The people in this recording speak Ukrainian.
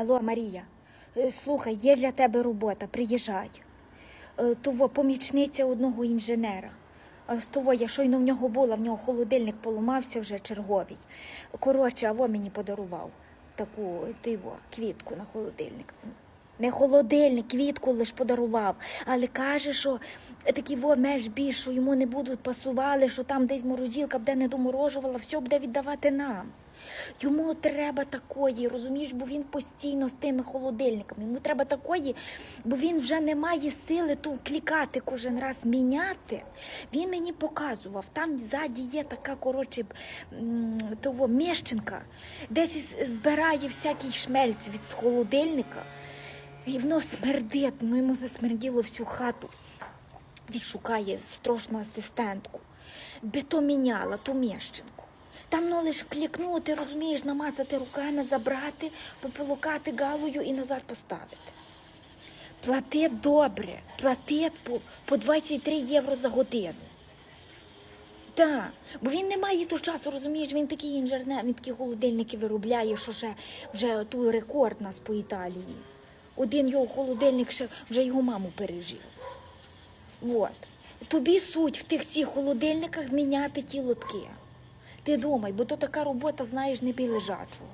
Алло, Марія, е, слухай, є для тебе робота, приїжджай. Е, Того помічниця одного інженера. А з того я щойно в нього була, в нього холодильник поламався вже черговий. Коротше, а во мені подарував таку диво, квітку на холодильник. Не холодильник, квітку лиш подарував, але каже, що такі во меж більш, що йому не будуть пасували, що там десь морозилка буде не доморожувала, все буде віддавати нам. Йому треба такої, розумієш, бо він постійно з тими холодильниками. Йому треба такої, бо він вже не має сили ту клікати кожен раз міняти. Він мені показував, там ззаді є така, коротше, того міщенка, десь збирає всякий шмельць від холодильника. І воно смердить, ну йому засмерділо всю хату. Він шукає страшну асистентку. Би то міняла, ту міщенку. Там ну лиш клікнути, розумієш, намацати руками, забрати, пополукати галою і назад поставити. Платить добре, платить по, по 23 євро за годину. Так, бо він не має того часу, розумієш, він такий інженер, він такі холодильники виробляє, що ще вже ту рекорд нас по Італії. Один його холодильник ще вже його маму пережив. От. Тобі суть в тих цих холодильниках міняти ті лотки. Ти думай, бо то така робота, знаєш, не бій лежачого.